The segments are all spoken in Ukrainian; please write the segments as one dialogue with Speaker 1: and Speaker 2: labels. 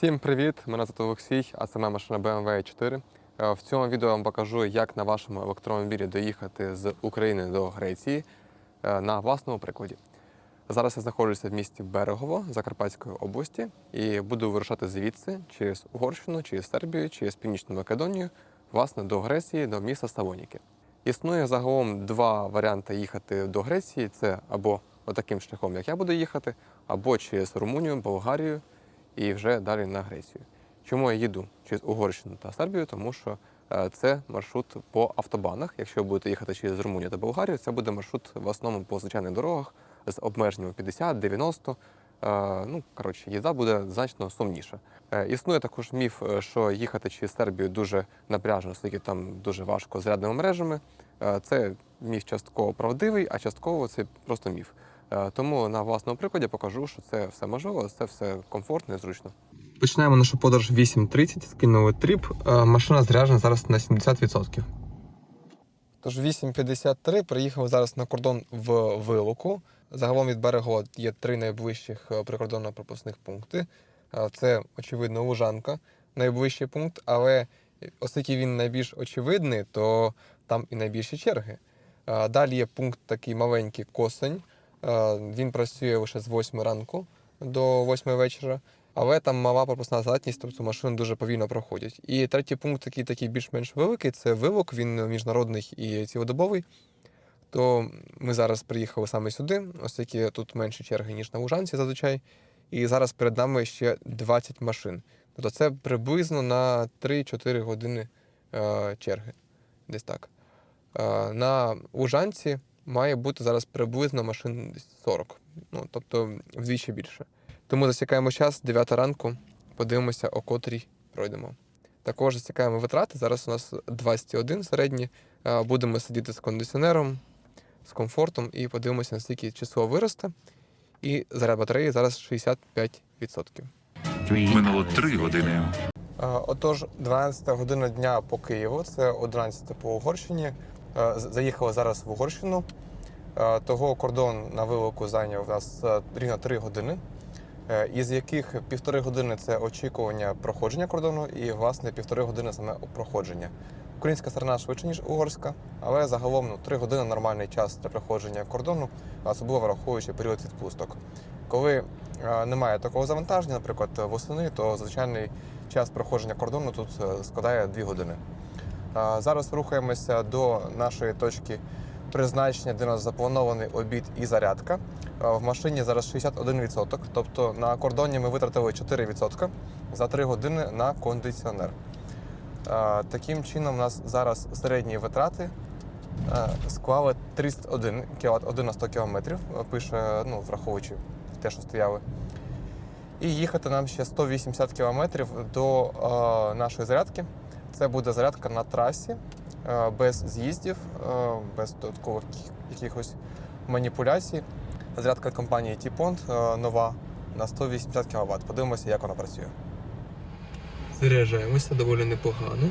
Speaker 1: Всім привіт! Мене звати Олексій, а це моя машина BMW 4. Е, В цьому відео я вам покажу, як на вашому електромобілі доїхати з України до Греції е, на власному прикладі. Зараз я знаходжуся в місті Берегово Закарпатської області і буду вирушати звідси через Угорщину, через Сербію, через Північну Македонію, власне, до Греції, до міста Салоніки. Існує загалом два варіанти їхати до Греції: це або отаким шляхом, як я буду їхати, або через Румунію, Болгарію і вже далі на Грецію. Чому я їду через Угорщину та Сербію? Тому що е, це маршрут по автобанах. Якщо ви будете їхати через Румунію та Болгарію, це буде маршрут в основному по звичайних дорогах з обмеженнями 50, 90. Е, Ну, коротше, їзда буде значно сумніша. Е, Існує також міф, що їхати через Сербію дуже напряжно, оскільки там дуже важко з зарядними мережами. Це міф частково правдивий, а частково це просто міф. Е, Тому на власному прикладі покажу, що це все можливо, це все комфортно і зручно. Починаємо нашу подорож 8.30, скинули тріп. Е, Машина заряджена зараз на 70%. Тож 8.53 приїхали зараз на кордон в Вилоку. Загалом від берегу є три найближчих е, прикордонно-пропускних пункти. Це, очевидно, Лужанка, найближчий пункт, але оскільки він найбільш очевидний, то там і найбільші черги. Далі є пункт такий маленький Косень. Е, Він працює лише з 8 ранку до 8 вечора, але там мала пропускна здатність, тобто машини дуже повільно проходять. І третій пункт, такий, такий більш-менш великий, це вилок, він міжнародний і цілодобовий. То ми зараз приїхали саме сюди, оскільки тут менше черги, ніж на Лужанці зазвичай. І зараз перед нами ще 20 машин. Тобто це приблизно на 3-4 години е, черги. Десь так. Е, на Лужанці має бути зараз приблизно машин 40, ну тобто вдвічі більше. Тому засікаємо час, 9 ранку, подивимося, о котрій пройдемо. Також засікаємо витрати. Зараз у нас 21 середні. Будемо сидіти з кондиціонером, з комфортом і подивимося, наскільки число виросте. І заряд батареї зараз 65%.
Speaker 2: Минуло три години.
Speaker 1: Отож, 12 година дня по Києву, це 11 по Угорщині. З- Заїхали зараз в Угорщину. Е, Того кордон на вилоку зайняв нас е, рівно 3 години, е, із яких півтори години це очікування проходження кордону, і власне півтори години саме проходження. Українська сторона швидше, ніж угорська, але загалом ну, 3 години нормальний час для проходження кордону, особливо враховуючи період відпусток. Коли немає такого завантаження, наприклад, восени, то звичайний час проходження кордону тут складає 2 години. Зараз рухаємося до нашої точки призначення, у нас запланований обід і зарядка. Е, В машині зараз 61%, тобто на кордоні ми витратили 4% за 3 години на кондиціонер. Е, Таким чином, у нас зараз середні витрати е, склали 301 кВт 1 на 100 км, пише, ну, враховуючи те, що стояли. І їхати нам ще 180 км до нашої зарядки. Це буде зарядка на трасі, без з'їздів, е, без додаткових якихось маніпуляцій. Зарядка від компанії T-Pond е, нова на 180 кВт. Подивимося, як вона працює. Заряджаємося доволі непогано.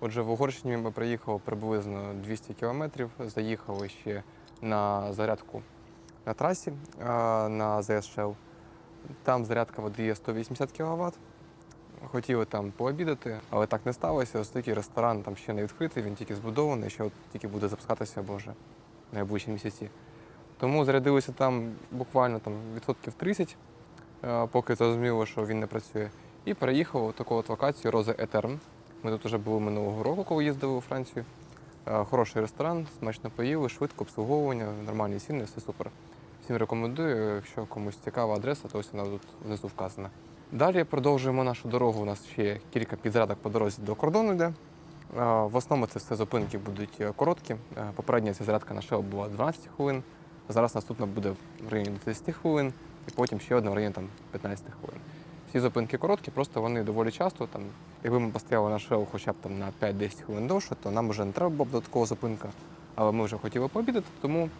Speaker 1: Отже, в Угорщині ми приїхали приблизно 200 кілометрів. Заїхали ще на зарядку на трасі на ЗС Там зарядка води 180 кВт. Хотіли там пообідати, але так не сталося, оскільки ресторан там ще не відкритий, він тільки збудований, ще от тільки буде запускатися може в найближчі місяці. Тому зарядилися там буквально там, відсотків 30, е, поки зрозуміло, що він не працює. І переїхали в таку от локацію Розе Етерн. Ми тут вже були минулого року, коли їздили у Францію. Хороший ресторан, смачно поїли, швидко обслуговування, нормальні ціни, все супер. Всім рекомендую, якщо комусь цікава адреса, то ось вона тут внизу вказана. Далі продовжуємо нашу дорогу. У нас ще кілька підзарядок по дорозі до кордону йде. В основному це все зупинки будуть е, короткі. Е, Попередня ця зарядка на Shell була 12 хвилин. Зараз наступна буде в районі 30 хвилин, і потім ще одна в районі там, 15 хвилин. Всі зупинки короткі, просто вони доволі часто. Там, якби ми постояли на шоу хоча б там на 5-10 хвилин довше, то нам вже не треба була б додаткова зупинка. Але ми вже хотіли пообідати, тому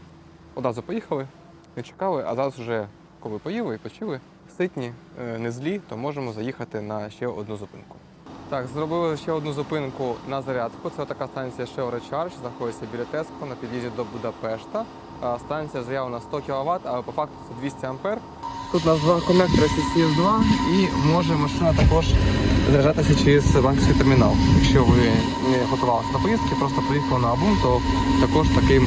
Speaker 1: одразу поїхали, не чекали, а зараз вже, коли поїли і почили, ситні, е, не злі, то можемо заїхати на ще одну зупинку. Так, зробили ще одну зупинку на зарядку. Це така станція Shell Recharge, знаходиться біля Теско на під'їзді до Будапешта. Станція заявлена 100 кВт, але по факту це 200 А. Тут у нас два коннектори CCS 2 і може машина також заряджатися через банківський термінал. Якщо ви не готувалися до поїздки, просто приїхали на Абун, то також такий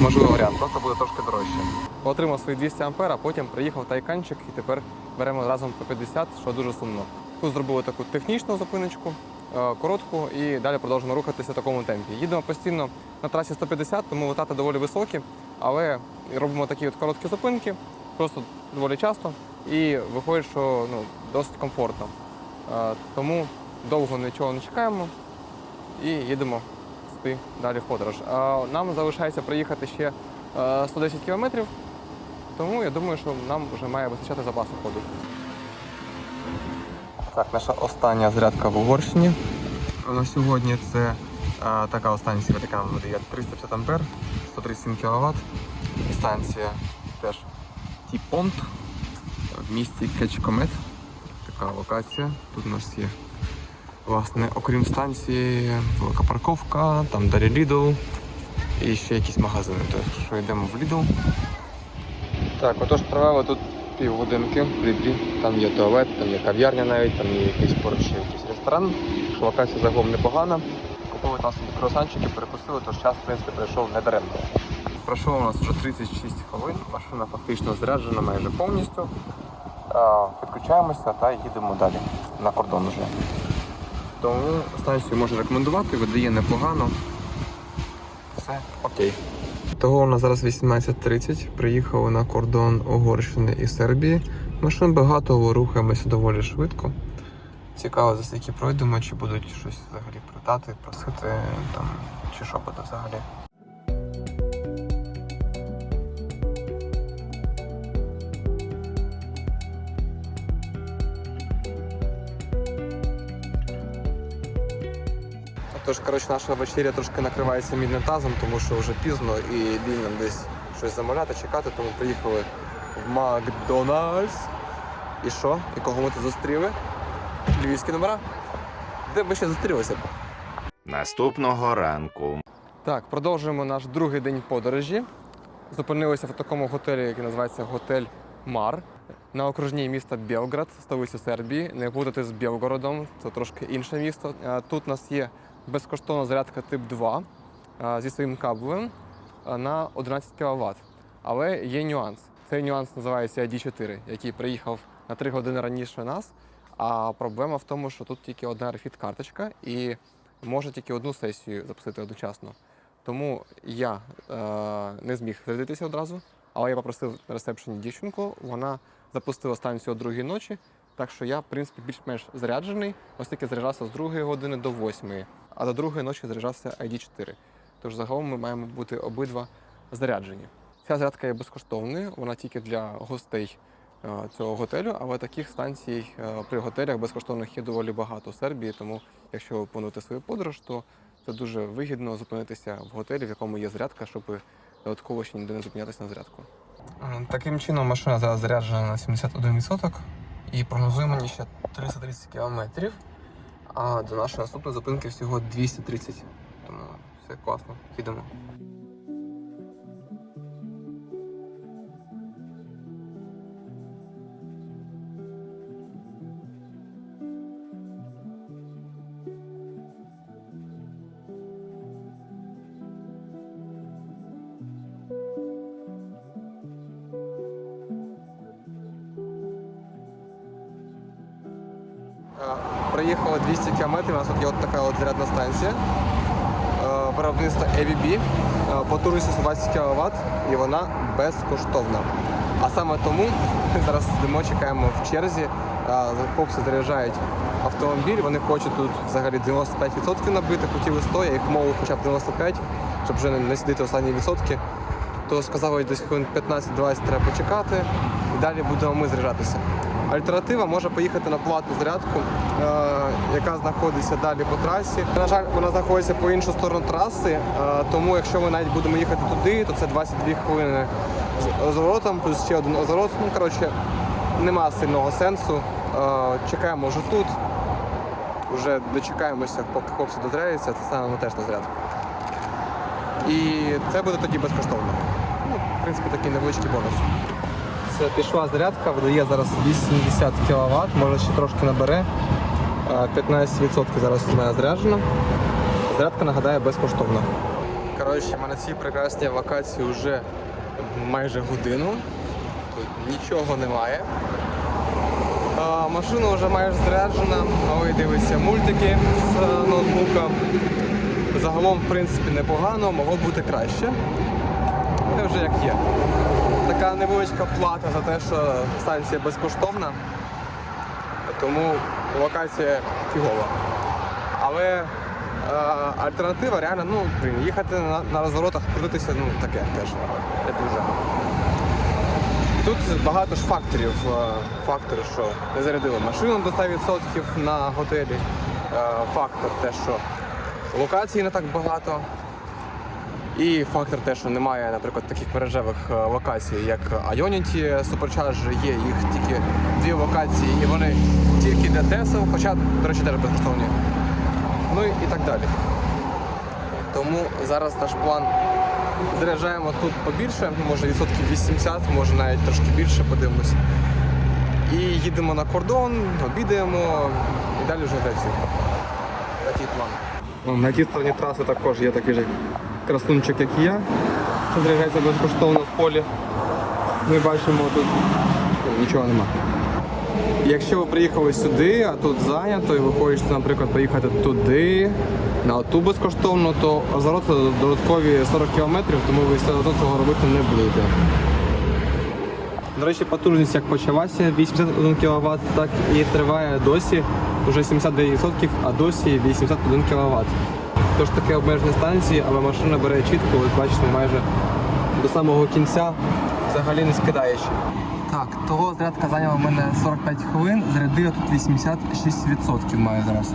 Speaker 1: можливий варіант, просто буде трошки дорожче. Отримав свої 200 А, а потім приїхав тайканчик і тепер беремо разом по 50, що дуже сумно. Тут зробили таку технічну зупиночку, е, коротку, і далі продовжуємо рухатися в такому темпі. Їдемо постійно на трасі 150, тому витрати доволі високі, але робимо такі от короткі зупинки, просто доволі часто, і виходить, що ну, досить комфортно. Е, Тому довго нічого не чекаємо і їдемо далі в подорож. Нам залишається приїхати ще е, 110 кілометрів, тому я думаю, що нам вже має вистачати запасу ходу. Так, наша остання зарядка в Угорщині. На сьогодні це е, така станція, яка нам видає 350 ампер, 137 кВт. Станція теж Тіпонт в місті Кечкомет. Така локація. Тут у нас є, власне, окрім станції, велика парковка, там далі Lidl і ще якісь магазини. Тобто, що йдемо в Lidl. Так, отож провели тут півгодинки в Лідрі. Там є туалет, там є кав'ярня навіть, там є якийсь поруч якийсь ресторан. Локація загалом непогана. Купили там собі круасанчики, перекусили, тож час, в принципі, пройшов недаремно. Пройшло у нас вже 36 хвилин, машина фактично заряджена майже повністю. А, Підключаємося та їдемо далі на кордон вже. Тому станцію можу рекомендувати, видає непогано. Все окей. Того у нас зараз 18.30. Приїхали на кордон Угорщини і Сербії. Машин багато, рухаємося доволі швидко. Цікаво, за скільки пройдемо, чи будуть щось взагалі продати, просити там, чи що буде взагалі. Тож, коротше, наша вечеря трошки накривається мідним тазом, тому що вже пізно і лінь десь щось замовляти, чекати, тому приїхали в Макдональдс. І що? І кого ми тут зустріли? Львівські номера. Де ми ще зустрілися?
Speaker 2: Наступного ранку
Speaker 1: Так, продовжуємо наш другий день подорожі. Зупинилися в такому готелі, який називається Готель Мар на окружній міста Белград, столиці Сербії. Не плутати з Білгородом, це трошки інше місто. Тут у нас є безкоштовна зарядка тип 2 е, зі своїм кабелем е, на 11 кВт. Але є нюанс. Цей нюанс називається ID4, який приїхав на 3 години раніше нас. А проблема в тому, що тут тільки одна рефіт карточка і може тільки одну сесію запустити одночасно. Тому я е, не зміг зарядитися одразу, але я попросив на ресепшені дівчинку, вона запустила станцію о другій ночі, так що я, в принципі, більш-менш заряджений, оскільки заряджався з другої години до восьмої, а до другої ночі заряджався ID4. Тож загалом ми маємо бути обидва заряджені. Ця зарядка є безкоштовною, вона тільки для гостей е, цього готелю, але таких станцій е, при готелях безкоштовних є доволі багато у Сербії, тому якщо ви плануєте свою подорож, то це дуже вигідно зупинитися в готелі, в якому є зарядка, щоб додатково ще ніде не зупинятися на зарядку. Таким чином машина зараз заряджена на 71% і прогнозуємо мені ще 330 км. А до нашої наступної зупинки всього 230. Тому все класно, їдемо. 200 км, у нас тут є от така от зарядна станція. Е, Виробництво ABB, е, потужністю 20 кВт і вона безкоштовна. А саме тому ми зараз сидимо, чекаємо в черзі, е, хлопці заряджають автомобіль, вони хочуть тут взагалі 95% набити, хотіли 100, я їх мовив хоча б 95, щоб вже не- сидіти останні відсотки. То сказали, десь хвилин 15-20 треба почекати, і далі будемо ми заряджатися. Альтернатива може поїхати на платну зарядку, е, яка знаходиться далі по трасі. На жаль, вона знаходиться по іншу сторону траси, е, тому якщо ми навіть будемо їхати туди, то це 22 хвилини з розворотом, плюс ще один розворот. Ну, коротше, нема сильного сенсу. Е, чекаємо вже тут. вже дочекаємося, поки хлопці дозряються, це станемо теж на заряд. І це буде тоді безкоштовно. Ну, в принципі, такий невеличкий бонус. Це пішла зарядка, видає зараз 80 кВт, може ще трошки набере. 15% зараз у мене заряджено. Зарядка нагадаю безкоштовна. Коротше, ми на цій прекрасній локації вже майже годину. Тут нічого немає. А, машина вже майже заряджена, новий дивиться мультики з е, ноутбука. Загалом, в принципі, непогано, могло бути краще. Це вже як є. Така невеличка плата за те, що станція безкоштовна, тому локація фігова. Але е, альтернатива реально, ну, блін, їхати на, на розворотах, крутитися, ну таке теж не дуже. Тут багато ж факторів. е, Фактори, що не зарядили машину до 100% на готелі. Е, Фактор те, що локацій не так багато. І фактор те, що немає, наприклад, таких мережевих е, локацій, як Ionity Supercharger, є їх тільки дві локації, і вони тільки для Тесел, хоча, до речі, теж безкоштовні. Ну і так далі. Тому зараз наш план заряджаємо тут побільше, може відсотків 80, може навіть трошки більше, подивимось. І їдемо на кордон, обідаємо і далі вже Грецію. Такий план. На тій стороні траси також є такий же красунчик, як я, що заряджається безкоштовно в полі. Ми бачимо тут нічого нема. Якщо ви приїхали сюди, а тут зайнято, і ви хочете, наприклад, поїхати туди, на ту безкоштовно, то розворот додаткові 40 км, тому ви все одно цього робити не будете. До речі, потужність як почалася 81 кВт, так і триває досі вже 79%, а досі 81 кВт. Тож таке обмеження станції, але машина бере чітко, ось бачите, майже до самого кінця, взагалі не скидаючи. Так, того зарядка зайняла в мене 45 хвилин, зарядила тут 86% має зараз.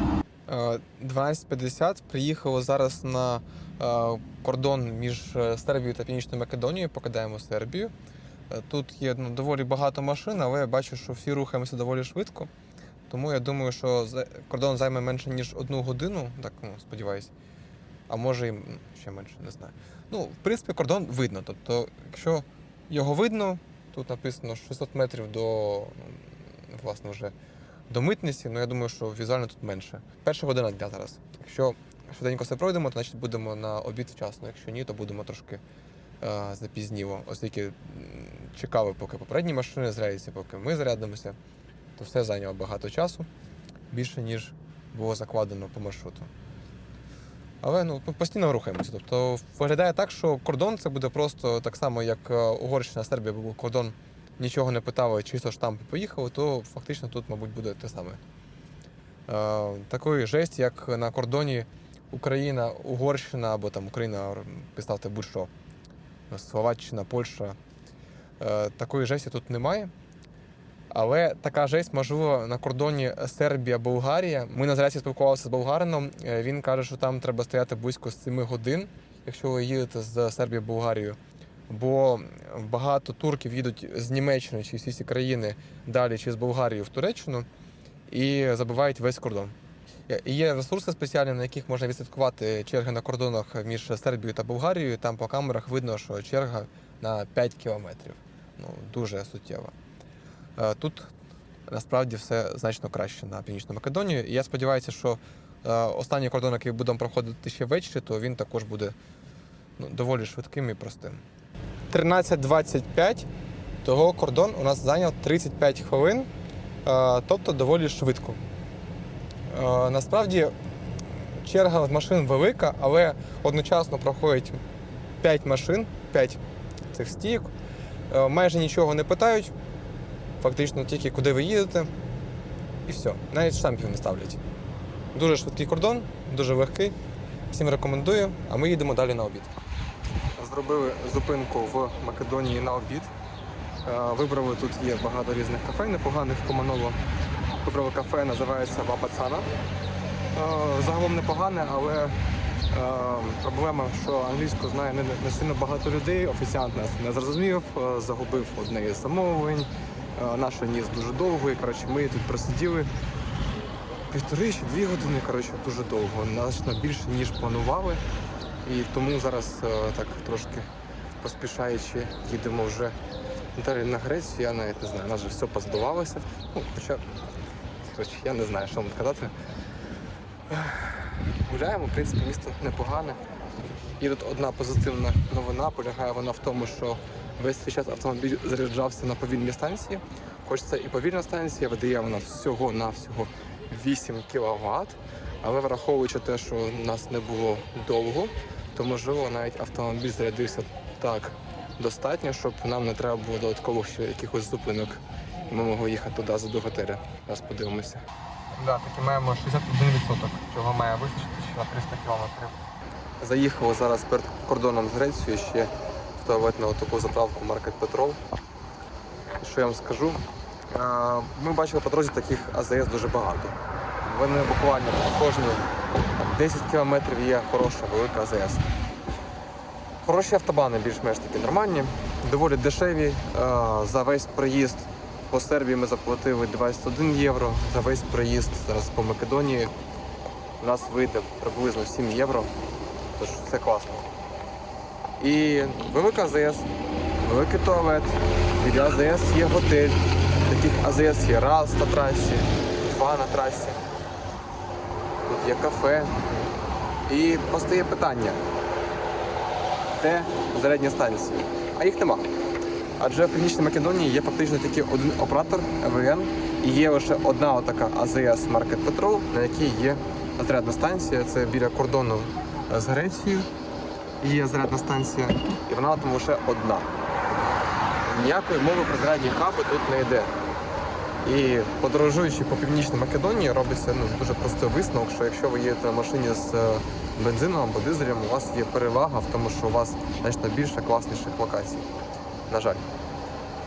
Speaker 1: 12.50 приїхали зараз на е, кордон між е, Сербією та Північною Македонією, покидаємо Сербію. Е, Тут є ну, доволі багато машин, але я бачу, що всі рухаємося доволі швидко. Тому я думаю, що кордон займе менше, ніж одну годину, так ну, сподіваюся. А може і ще менше, не знаю. Ну, в принципі, кордон видно. Тобто, якщо його видно, тут написано 600 метрів до власне вже до митниці, ну я думаю, що візуально тут менше. Перша година дня зараз. Якщо швиденько все пройдемо, то значить будемо на обід вчасно. Якщо ні, то будемо трошки е, запізніво, оскільки чекали, поки попередні машини зарядяться, поки ми зарядимося, то все зайняло багато часу, більше, ніж було закладено по маршруту. Але ну, постійно рухаємося. Тобто виглядає так, що кордон це буде просто так само, як е, Угорщина, Сербія був кордон, нічого не питали, чисто штампи поїхали, то фактично тут, мабуть, буде те саме. Е, такої жесті, як на кордоні Україна, Угорщина або там Україна, підставте будь-що, Словаччина, Польща. Е, такої жесті тут немає. Але така жесть, можливо, на кордоні Сербія-Болгарія. Ми на зарядці спілкувалися з болгарином. Е, Він каже, що там треба стояти близько 7 годин, якщо ви їдете з Сербії в Болгарію. Бо багато турків їдуть з Німеччини чи з ці країни далі чи з Болгарії в Туреччину і забивають весь кордон. Е, є ресурси спеціальні, на яких можна відслідкувати черги на кордонах між Сербією та Болгарією. Там по камерах видно, що черга на 5 кілометрів. Ну, дуже суттєва. Е, Тут насправді все значно краще на Північну Македонію. І я сподіваюся, що е, останній кордон, який будемо проходити ще ввечері, то він також буде ну, доволі швидким і простим. 13.25 того кордон у нас зайняв 35 хвилин, е, тобто доволі швидко. Насправді черга з машин велика, але одночасно проходять 5 машин, 5 цих стійок. Майже нічого не питають, фактично тільки куди ви їдете, і все. Навіть штампів не ставлять. Дуже швидкий кордон, дуже легкий. Всім рекомендую, а ми їдемо далі на обід. Зробили зупинку в Македонії на обід. Е, Вибрали тут є багато різних кафе, непоганих в Команово. Вибрали кафе, називається Вапацана. Е, Загалом непогане, але е, проблема, що англійську знає не, сильно багато людей. Офіціант нас не зрозумів, загубив одне із замовлень. Е, Наш ніс дуже довгий. Коротше, ми тут просиділи півтори чи дві години, коротше, дуже довго. Значно більше, ніж планували. І тому зараз е, так трошки поспішаючи їдемо вже далі на Грецію. Я навіть не знаю, у нас вже все позбивалося. Ну, хоча, коротше, я не знаю, що вам сказати. Гуляємо, в принципі, місто непогане. І тут одна позитивна новина полягає вона в тому, що весь цей час автомобіль заряджався на повільній станції. Хоч це і повільна станція, видає вона всього на всього 8 кВт. Але враховуючи те, що нас не було довго, то можливо навіть автомобіль зарядився так достатньо, щоб нам не треба було додатково ще якихось зупинок. І ми могли їхати одразу до готеля. Зараз подивимося. Да, таки маємо 61%, чого має вистачити ще на 300 км. Заїхали зараз перед кордоном з Грецією ще ставити на таку заправку Market Petrol. Що я вам скажу? Е, Ми бачили по дорозі таких АЗС дуже багато. Вони буквально кожні 10 кілометрів є хороша велика АЗС. Хороші автобани більш-менш такі нормальні, доволі дешеві. Е, За весь проїзд по Сербії ми заплатили 21 євро. За весь проїзд зараз по Македонії у нас вийде приблизно 7 євро. Тож це класно. І велика АЗС, великий туалет. Біля АЗС є готель. Таких АЗС є раз на трасі, два на трасі. Тут є кафе. І постає питання, де зарядні станції? А їх нема. Адже в Північній Македонії є фактично тільки один оператор ЕВН і є лише одна отака АЗС Market Petrol, на якій є зарядна станція. Це біля кордону з Грецією. Є зарядна станція, і вона там лише одна. Ніякої мови про зарядні хаби тут не йде. І подорожуючи по північній Македонії, робиться ну, дуже простий висновок, що якщо ви їдете на машині з е, бензином або дизелем, у вас є перевага в тому, що у вас значно більше класніших локацій. На жаль.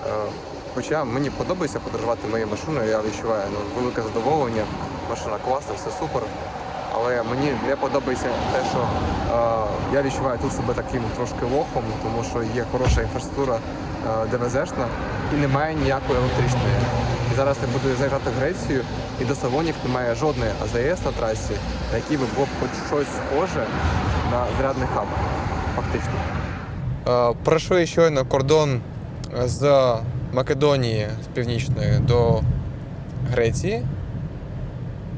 Speaker 1: Е, Хоча мені подобається подорожувати моєю машиною, я відчуваю ну, велике задоволення, машина класна, все супер. Але мені не подобається те, що е, я відчуваю тут себе таким трошки лохом, тому що є хороша інфраструктура е, ДВЗшна і немає ніякої електричної. І зараз я буду заїжджати в Грецію, і до Салонів немає жодної АЗС на трасі, на якій би було хоч щось схоже на зарядний хаб. Фактично. Е, Пройшов я щойно кордон з Македонії з північної до Греції.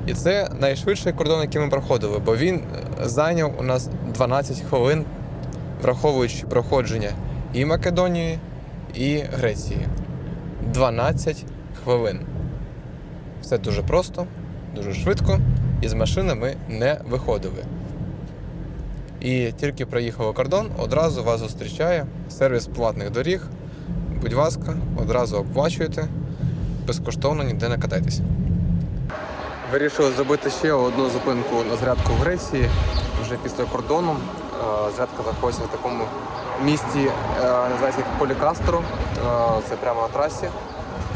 Speaker 1: І це найшвидший кордон, який ми проходили, бо він зайняв у нас 12 хвилин, враховуючи проходження і Македонії, і Греції. 12 хвилин. Все дуже просто, дуже швидко, і з машини ми не виходили. І тільки проїхали кордон, одразу вас зустрічає сервіс платних доріг. Будь ласка, одразу оплачуєте, безкоштовно ніде не катайтесь. Вирішили зробити ще одну зупинку на зарядку в Греції вже після кордону. Е, Зарядка знаходиться в такому місті, е, називається Полікастро. Е, Це прямо на трасі.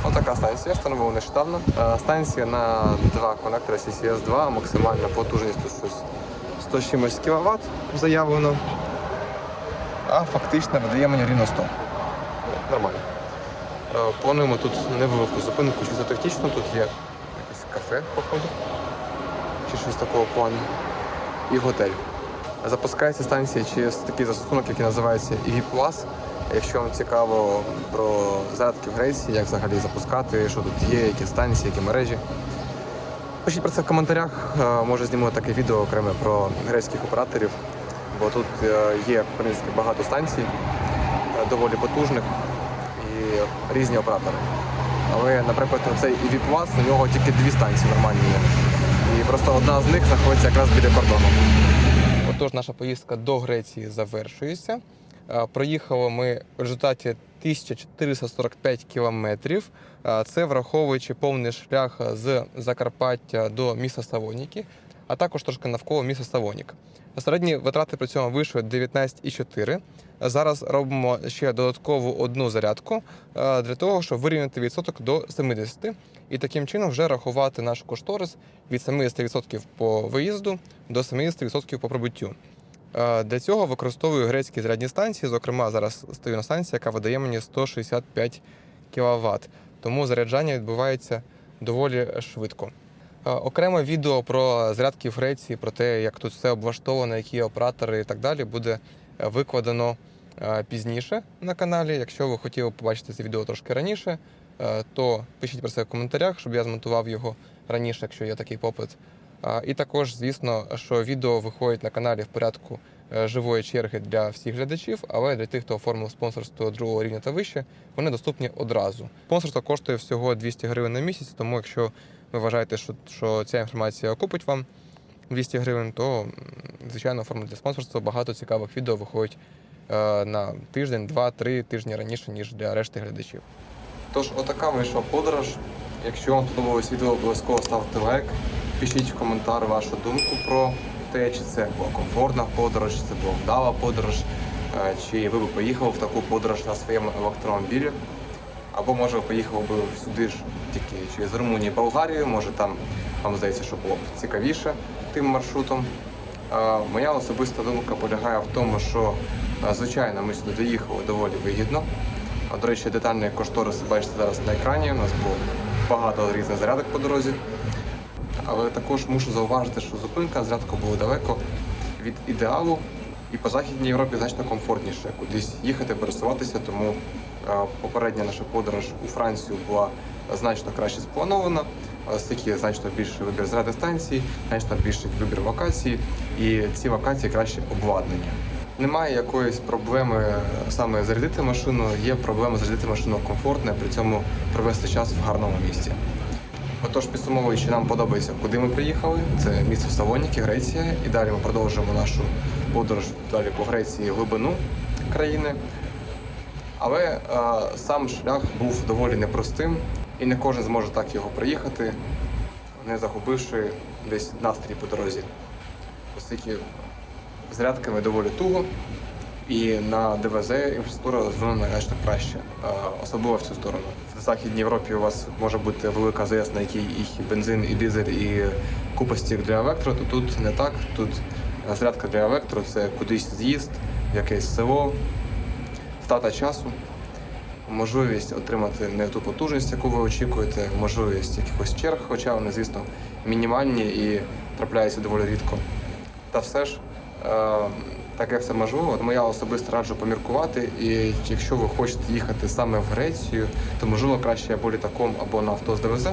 Speaker 1: Ось така станція, встановила нещодавно. Станція на два конектори CCS2, максимальна потужність тут щось 100 чимось кВт заявлено. А фактично видає мені рівно 100. Нормально. Плануємо тут невелику зупинку, чисто технічно. Тут є кафе, походу, чи щось такого плану. І готель. Запускається станція через такий застосунок, який називається EV. Якщо вам цікаво про зарядки в Греції, як взагалі запускати, що тут є, які станції, які мережі. Пишіть про це в коментарях. Е, Може зніму таке відео окреме про грецьких операторів, бо тут е, є в принципі багато станцій, е, доволі потужних і різні оператори. Але, наприклад, цей Plus, у нього тільки дві станції нормальні є. І просто одна з них знаходиться якраз біля кордону. Отож, наша поїздка до Греції завершується. Е, Проїхали ми в результаті 1445 кілометрів. Е, Це враховуючи повний шлях з Закарпаття до міста Савоніки, а також трошки навколо міста Савонік. Середні витрати при цьому вийшли 19,4. Зараз робимо ще додаткову одну зарядку е, для того, щоб вирівняти відсоток до 70 і таким чином вже рахувати наш кошторис від 70% по виїзду до 70% по прибуттю. Е, Для цього використовую грецькі зарядні станції. Зокрема, зараз стою на станції, яка видає мені 165 кВт. Тому заряджання відбувається доволі швидко. Е, Окреме відео про зарядки в Греції, про те, як тут все облаштовано, які оператори і так далі, буде викладено пізніше на каналі. Якщо ви хотіли побачити це відео трошки раніше, е, то пишіть про це в коментарях, щоб я змонтував його раніше, якщо є такий попит. І також, звісно, що відео виходить на каналі в порядку е, живої черги для всіх глядачів, але для тих, хто оформив спонсорство другого рівня та вище, вони доступні одразу. Спонсорство коштує всього 200 гривень на місяць, тому якщо ви вважаєте, що, що ця інформація окупить вам 200 гривень, то звичайно оформити спонсорство. Багато цікавих відео виходить е, на тиждень, два, три тижні раніше, ніж для решти глядачів. Тож, отака вийшла подорож. Якщо вам сподобалось відео, обов'язково ставте лайк. Пишіть в коментар вашу думку про те, чи це була комфортна подорож, чи це була вдала подорож, е, чи ви б поїхали в таку подорож на своєму електромобілі. Або може ви поїхали би сюди ж тільки через Румунію Болгарію, може там вам здається, що було б цікавіше тим маршрутом. Е, Моя особиста думка полягає в тому, що е, звичайно ми сюди доїхали доволі вигідно. А, До речі, детальний кошторис бачите зараз на екрані. У нас було багато різних зарядок по дорозі. Але також мушу зауважити, що зупинка зарядка була далеко від ідеалу. І по Західній Європі значно комфортніше кудись їхати, пересуватися, тому попередня наша подорож у Францію була значно краще спланована, оскільки значно більший вибір зарядних станцій, значно більший вибір локацій, і ці локації краще обладнані. Немає якоїсь проблеми саме зарядити машину, є проблема зарядити машину комфортно, при цьому провести час в гарному місці. Отож, підсумовуючи, нам подобається, куди ми приїхали. Це місто Салоніки, Греція. І далі ми продовжуємо нашу подорож далі по Греції глибину країни. Але е, сам шлях був доволі непростим, і не кожен зможе так його проїхати, не загубивши десь настрій по дорозі. Оскільки з зарядками доволі туго, і на ДВЗ інфраструктура розвинена значно краще, особливо в цю сторону. В Західній Європі у вас може бути велика АЗС, на якій і бензин, і дизель, і купа стік для електро, то тут не так. Тут зарядка для електро це кудись з'їзд, якесь село, втрата часу, можливість отримати не ту потужність, яку ви очікуєте, можливість якихось черг, хоча вони, звісно, мінімальні і трапляються доволі рідко. Та все ж, е, так як це можливо, тому я особисто раджу поміркувати. І якщо ви хочете їхати саме в Грецію, то можливо краще або літаком, або на авто з ДВЗ.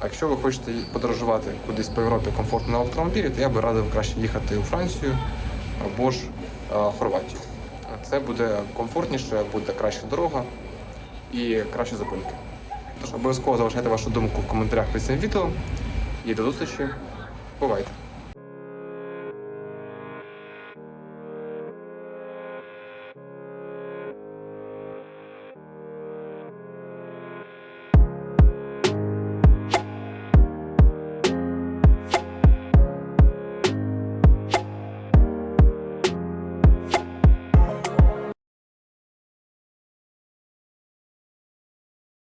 Speaker 1: А якщо ви хочете подорожувати кудись по Європі комфортно на автомобілі, то я би радив краще їхати у Францію або ж е, Хорватію. Це буде комфортніше, буде краща дорога і кращі зупинки. Тож обов'язково залишайте вашу думку в коментарях під цим відео. І до зустрічі. Бувайте!